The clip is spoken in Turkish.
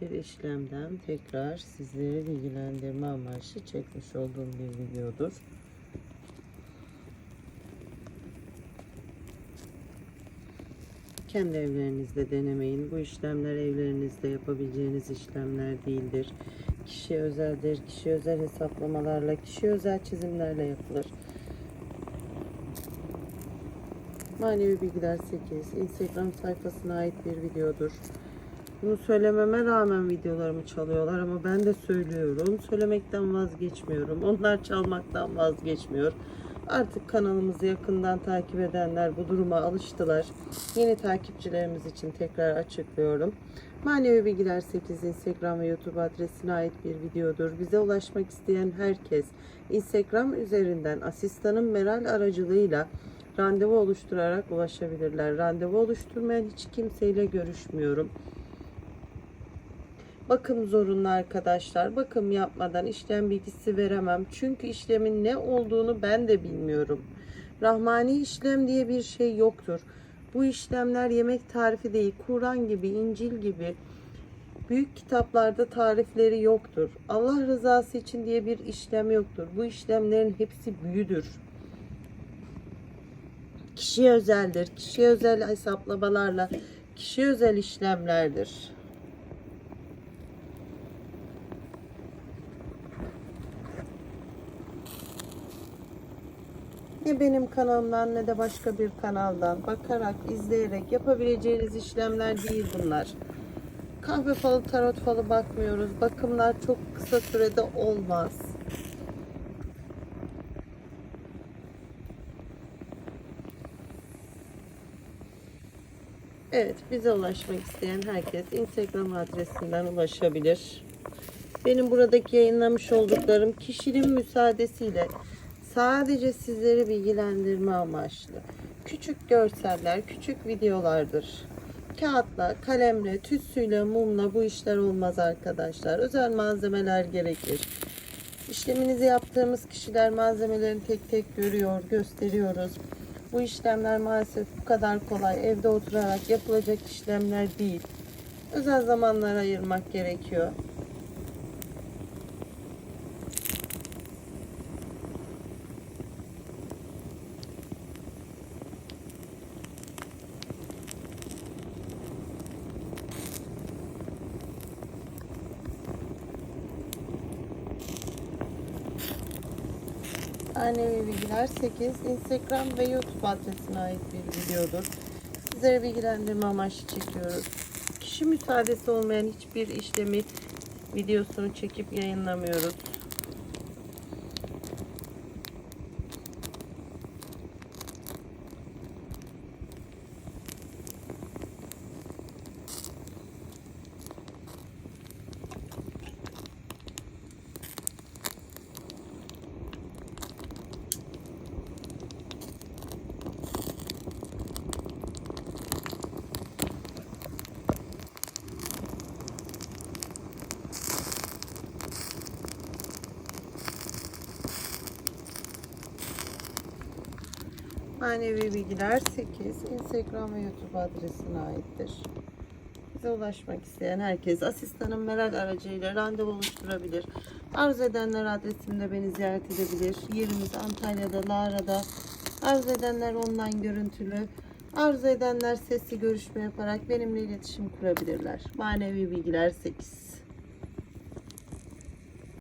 bir işlemden tekrar sizleri bilgilendirme amaçlı çekmiş olduğum bir videodur. Kendi evlerinizde denemeyin. Bu işlemler evlerinizde yapabileceğiniz işlemler değildir. Kişiye özeldir. Kişi özel hesaplamalarla, kişi özel çizimlerle yapılır. Manevi Bilgiler 8 Instagram sayfasına ait bir videodur. Bunu söylememe rağmen videolarımı çalıyorlar ama ben de söylüyorum. Söylemekten vazgeçmiyorum. Onlar çalmaktan vazgeçmiyor. Artık kanalımızı yakından takip edenler bu duruma alıştılar. Yeni takipçilerimiz için tekrar açıklıyorum. Manevi Bilgiler 8 Instagram ve YouTube adresine ait bir videodur. Bize ulaşmak isteyen herkes Instagram üzerinden asistanın Meral aracılığıyla randevu oluşturarak ulaşabilirler. Randevu oluşturmayan hiç kimseyle görüşmüyorum. Bakım zorunlu arkadaşlar. Bakım yapmadan işlem bilgisi veremem. Çünkü işlemin ne olduğunu ben de bilmiyorum. Rahmani işlem diye bir şey yoktur. Bu işlemler yemek tarifi değil, Kur'an gibi, İncil gibi büyük kitaplarda tarifleri yoktur. Allah rızası için diye bir işlem yoktur. Bu işlemlerin hepsi büyüdür. Kişiye özeldir. Kişiye özel hesaplamalarla, kişiye özel işlemlerdir. Ne benim kanalımdan ne de başka bir kanaldan bakarak, izleyerek yapabileceğiniz işlemler değil bunlar. Kahve falı, tarot falı bakmıyoruz. Bakımlar çok kısa sürede olmaz. Evet, bize ulaşmak isteyen herkes Instagram adresinden ulaşabilir. Benim buradaki yayınlamış olduklarım kişinin müsaadesiyle sadece sizleri bilgilendirme amaçlı. Küçük görseller, küçük videolardır. Kağıtla, kalemle, tütsüyle, mumla bu işler olmaz arkadaşlar. Özel malzemeler gerekir. İşleminizi yaptığımız kişiler malzemelerini tek tek görüyor, gösteriyoruz. Bu işlemler maalesef bu kadar kolay evde oturarak yapılacak işlemler değil. Özel zamanlar ayırmak gerekiyor. Manevi Bilgiler 8 Instagram ve YouTube adresine ait bir videodur. Sizlere bilgilendirme amaçlı çekiyoruz. Kişi müsaadesi olmayan hiçbir işlemi videosunu çekip yayınlamıyoruz. Manevi Bilgiler 8 Instagram ve YouTube adresine aittir. Bize ulaşmak isteyen herkes asistanım Meral aracıyla randevu oluşturabilir. Arzu edenler adresimde beni ziyaret edebilir. Yerimiz Antalya'da, Lara'da. Arzu edenler online görüntülü. Arzu edenler sesli görüşme yaparak benimle iletişim kurabilirler. Manevi Bilgiler 8